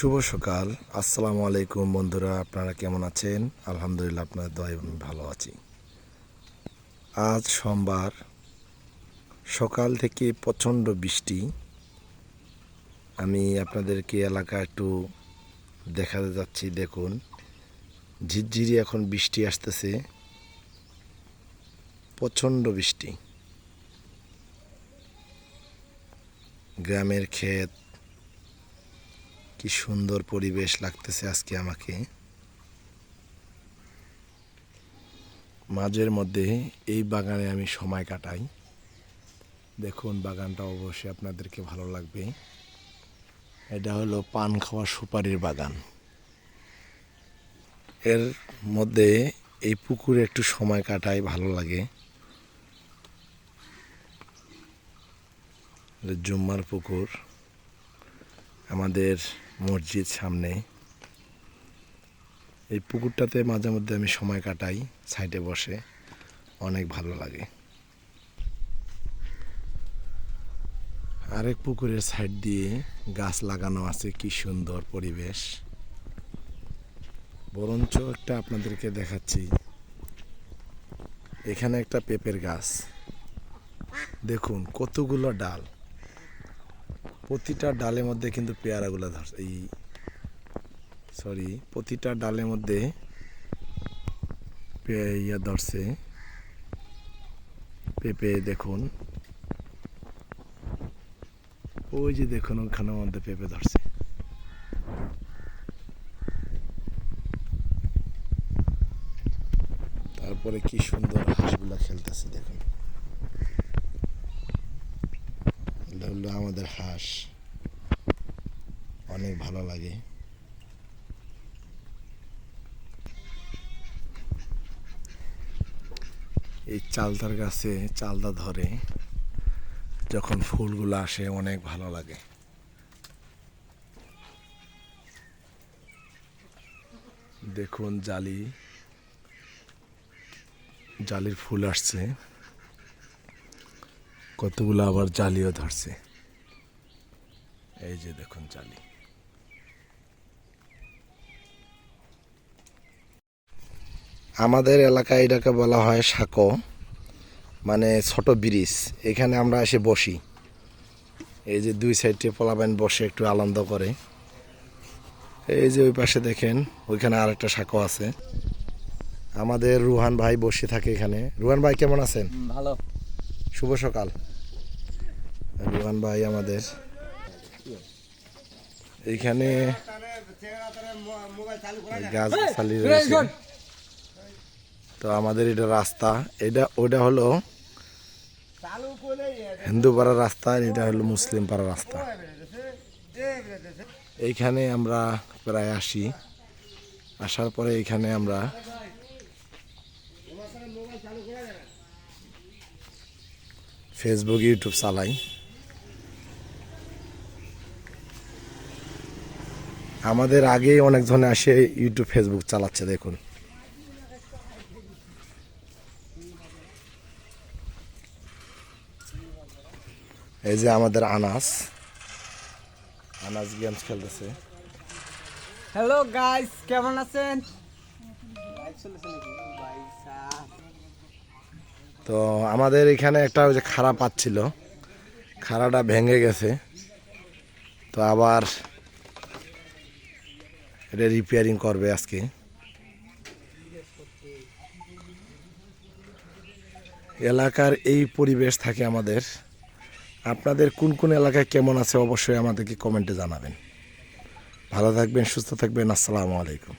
শুভ সকাল। আসসালামু আলাইকুম বন্ধুরা, আপনারা কেমন আছেন? আলহামদুলিল্লাহ, আপনার দয় আমি ভালো আছি। আজ সোমবার, সকাল থেকে প্রচণ্ড বৃষ্টি। আমি আপনাদেরকে এলাকা একটু দেখাতে যাচ্ছি, দেখুন। ঝিরঝিরি এখন বৃষ্টি আসতেছে। প্রচণ্ড বৃষ্টি। গ্রামের ক্ষেত কি সুন্দর পরিবেশ লাগতেছে আজকে আমাকে। মাঝের মধ্যে এই বাগানে আমি সময় কাটাই। দেখুন, বাগানটা অবশ্যই আপনাদেরকে ভালো লাগবে। এটা হলো পান খাওয়া সুপারির বাগান। এর মধ্যে এই পুকুরে একটু সময় কাটাই, ভালো লাগে। জুম্মার পুকুর। আমাদের মসজিদ সামনে। এই পুকুরটাতে মাঝে মধ্যে আমি সময় কাটাই, সাইডে বসে। অনেক ভালো লাগে। আরেক পুকুরের সাইড দিয়ে গাছ লাগানো আছে, কি সুন্দর পরিবেশ। বরঞ্চ একটা আপনাদেরকে দেখাচ্ছি। এখানে একটা পেঁপের গাছ। দেখুন, কতগুলো ডাল। প্রতিটা ডালের মধ্যে কিন্তু পেয়ারাগুলো ধরছে এই সরি প্রতিটা ডালের মধ্যে ইয়া ধরছে। পেঁপে, দেখুন। ওই যে দেখুন ওখানের মধ্যে পেঁপে ধরছে। তারপরে কি সুন্দর হাঁসগুলা খেলতেছে, দেখুন এটা হলো আমাদের হাঁস। অনেক ভালো লাগে। এই চালতার গাছে চালদা ধরে, যখন ফুলগুলো আসে অনেক ভালো লাগে। দেখুন জালি, জালির ফুল আসছে। কতগুলো আবার জালিও ধরছে। এই যে দেখুন জালি আমাদের এলাকায় এটাকে বলা হয় সাঁকো মানে ছোট ব্রিজ। এখানে আমরা এসে বসি। এই যে দুই সাইডে পোলাবেন বসে একটু আনন্দ করে। এই যে ওই পাশে দেখেন ওইখানে আরেকটা সাঁকো আছে। আমাদের রুহান ভাই বসে থাকে এখানে। রুহান ভাই কেমন আছেন? ভালো। শুভ সকাল। রুহান ভাই আমাদের এইখানে গাছ গাছালি রয়েছে। তো আমাদের এটা রাস্তা। এটা ওটা হলো হিন্দু পাড়ার রাস্তা আর এটা হলো মুসলিম পাড়ার রাস্তা। এইখানে আমরা প্রায় আসি। আসার পরে এইখানে আমরা ফেসবুক ইউটিউব চালাই। আমাদের আগেই অনেকজনে আসে ইউটিউব ফেসবুক চালাচ্ছে দেখুন। এই যে আমাদের আনাস। আনাস গেমস খেলতেছে। হ্যালো গাইস কেমন আছেন? তো আমাদের এখানে একটা ওই যে খাড়া পাচ্ছিল। খাড়াটা ভেঙে গেছে। তো আবার এটা রিপেয়ারিং করবে আজকে। এলাকার এই পরিবেশ থাকে আমাদের। আপনাদের কোন কোন এলাকায় কেমন আছে অবশ্যই আমাদেরকে কমেন্টে জানাবেন। ভালো থাকবেন, সুস্থ থাকবেন, আসসালামু আলাইকুম।